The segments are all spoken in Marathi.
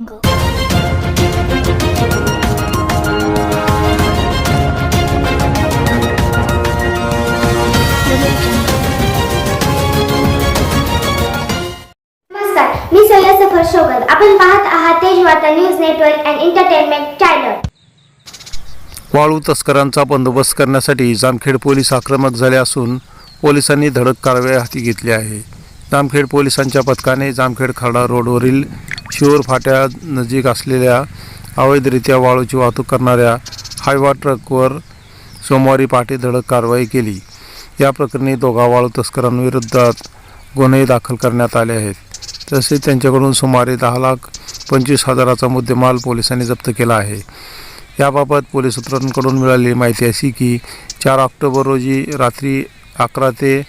नमस्कार मी सैया सफर शोगल आपण पाहत आहात तेजवाता news network and entertainment channel. वाळू तस्करांचा बंदोबस्त करण्यासाठी जामखेड पोलीस आक्रमक झाले असून पोलिसांनी धडक कारवाई हाती घेतली आहे. जामखेड पोलिसांच्या पथकाने जामखेड खर्डा रोडवरील शिवर फाट्या नजीक असलेल्या अवैधरित्या वाळूची वाहतूक करणाऱ्या हायवा ट्रकवर सोमवारी पहाटे धडक कारवाई केली. या प्रकरणी दोघा वाळू तस्करांविरोधात गुन्हे दाखल करण्यात आले आहेत. तसेच त्यांच्याकडून सुमारे दहा लाख पंचवीस हजाराचा मुद्देमाल पोलिसांनी जप्त केला आहे. याबाबत पोलीस सूत्रांकडून मिळालेली माहिती अशी की चार ऑक्टोबर रोजी रात्री अकरा ते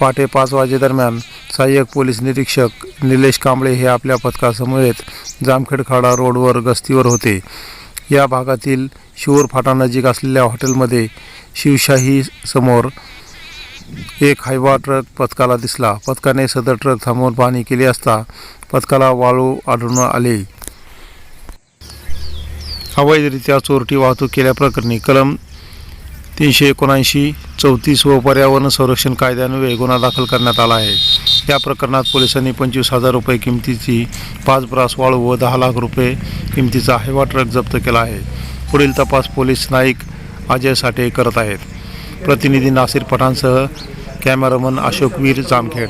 पहाटे पाच वाजेदरम्यान सहाय्यक पोलीस निरीक्षक निलेश कांबळे हे आपल्या पथकासमवेत जामखेड खाडा रोडवर गस्तीवर होते. या भागातील शिवूर फाटानजीक असलेल्या हॉटेलमध्ये शिवशाही समोर एक हायवा ट्रक पथकाला दिसला. पथकाने सदर ट्रक थांबवून पाहणी केली असता पथकाला वाळू आढळून आले. अवैधरित्या चोरटी वाहतूक केल्याप्रकरणी कलम तीनशे एकोणऐंशी चौतीस व पर्यावरण संरक्षण कायद्यान्वये गुन्हा दाखल करण्यात आला आहे. या प्रकरणात पोलिसांनी पंचवीस हजार रुपये किमतीची पाच ब्रास वाळू व दहा लाख रुपये किमतीचा हेवा ट्रक जप्त केला आहे. पुढील तपास पोलीस नाईक अजय साठे करत आहेत. प्रतिनिधी नासिर पठाणसह कॅमेरामन अशोकवीर जामखेड.